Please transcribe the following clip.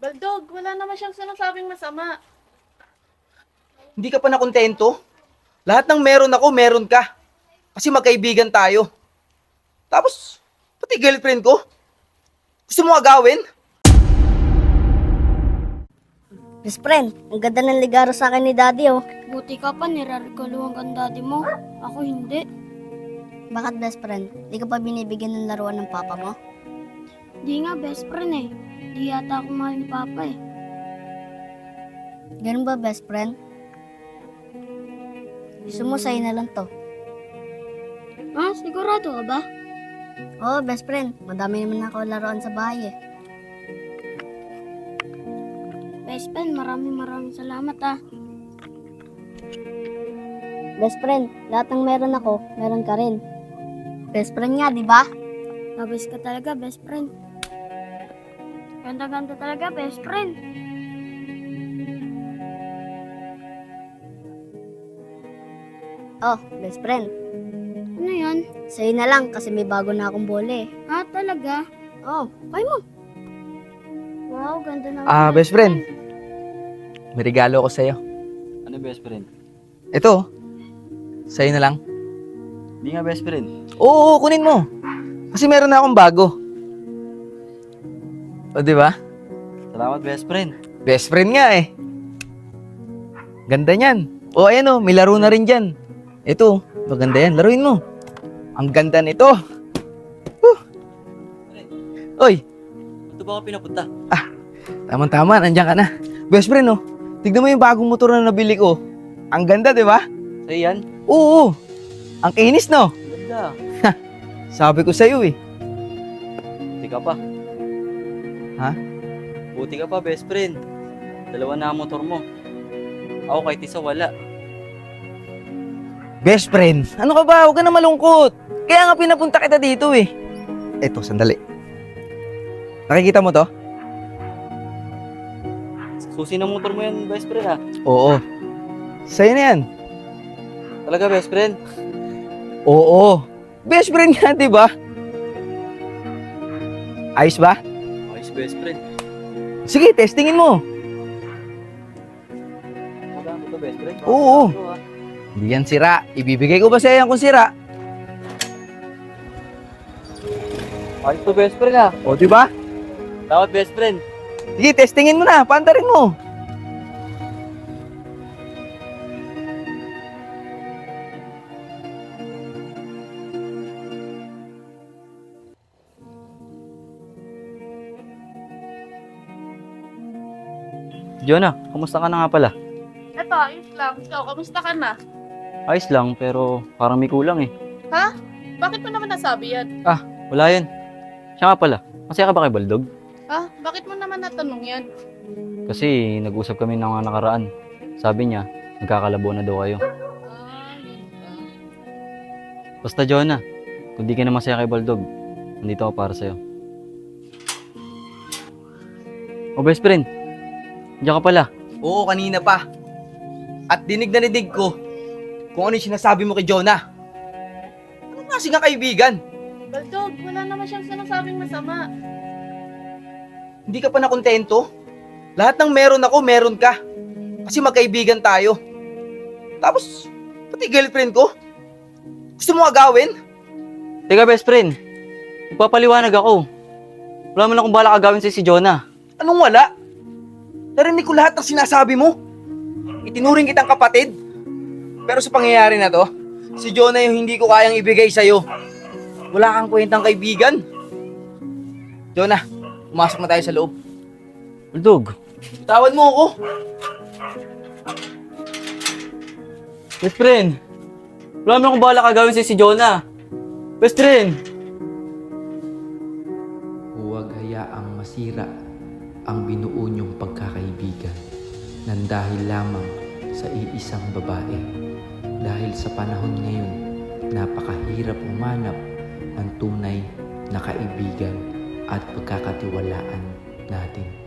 Baldog, wala naman siyang sinasabing masama. Hindi ka pa nakontento? Lahat ng meron ako, meron ka. Kasi magkaibigan tayo. Tapos, pati girlfriend ko. Gusto mo agawin? Best friend, ang ganda ng ligaro sa akin ni daddy oh. Buti ka pa, nirarekaluhan kang daddy mo. Ako hindi. Bakit best friend? Di ka pa binibigyan ng laruan ng papa mo? Di nga best friend eh. Di yata ako mahal ni Papa eh. Ganun ba best friend? Gusto mo sa'yo na lang to. Ha? Sigurado ka ba? Oo, best friend. Madami naman ako laruan sa bahay eh. Best friend, maraming maraming salamat ah. Best friend, lahat ng meron ako, meron ka rin. Best friend nga, di ba? Labis ka talaga, best friend. Ganda-ganda talaga, best friend. Oh, best friend. Ano yan? Sa'yo na lang kasi may bago na akong bole. Ah, talaga? Oh, kay mo. Wow, ganda naman. Ah, best friend. May regalo ko sa'yo. Ano best friend? Ito, sa'yo na lang. Hindi nga best friend. Oo, oo, kunin mo. Kasi meron na akong bago. O, di ba? Salamat best friend. Best friend nga eh. Ganda niyan. O, ayan o, may laro na rin dyan. Ito, maganda yan. Laruin mo. Ang ganda nito. Huh. Oy, Ito ba ako pinapunta? Tama-tama, nandiyan ka na. Best friend, oh. Tignan mo yung bagong motor na nabili ko. Ang ganda, di ba? Sa'yo yan? Oo. Ang kinis, no? Ganda. Sabi ko sa'yo, eh. Buti ka pa. Ha? Buti ka pa best friend. Dalawa na ang motor mo. Ako kahit isa wala. Best friend, ano ka ba? Huwag ka na malungkot. Kaya nga pinapunta kita dito, eh. Eto, sandali. Nakikita mo to? Susi ng motor mo yan best friend ha. Oo. Sa'yo na yan. Talaga best friend. Oo. Best friend nga, di ba? Ayos ba? Best friend. Sige, testingin mo. Maganda to best friend. Oo. Ito, ha. Hindi yan sira. Ibibigay ko ba sa'yo yan kung sira? Ayos to best friend ha. O, di ba? Salamat best friend. Sige, testingin mo na. Pantarin mo. Jonah, kumusta ka na nga pala? Eto, ayos lang. Ikaw, kamusta ka na? Ayos lang pero parang may kulang eh. Bakit mo naman nasabi yan? Wala yan. Siya nga pala, masaya ka ba kay Baldog? Ha? Bakit mo naman natanong yan? Kasi nag-usap kami ng mga nakaraan. Sabi niya, nagkakalabo na daw kayo. Ah, yun ba? Basta Jonah, kung di ka na masaya kay Baldog, nandito ako para sa'yo. O best friend, diyan ka pala. Oo, kanina pa. At dinig na dinig ko kung ano yung sinasabi mo kay Jonah. Ano kasi nga kaibigan? Baldog, wala naman siyang sinasabing masama. Hindi ka pa nakontento? Lahat ng meron ako, meron ka. Kasi magkaibigan tayo. Tapos, pati girlfriend ko. Gusto mo agawin? Teka best friend, magpapaliwanag ako. Wala man akong balak agawin sa si Jonah. Anong wala? Narinig ko lahat ng sinasabi mo. Itinuring kitang kapatid. Pero sa pangyayari na to, si Jonah yung hindi ko kayang ibigay sa'yo. Wala kang kwentang kaibigan. Jonah, pumasok na tayo sa loob. Baldog, Tawad mo ako. best friend, wala man akong balak agawin sa si Jonah. Best friend! Huwag hayaang masira ang binuo niyong pagkakaibigan nang dahil lamang sa iisang babae. Dahil sa panahon ngayon, napakahirap umanap ng tunay na kaibigan at pagkakatiwalaan natin.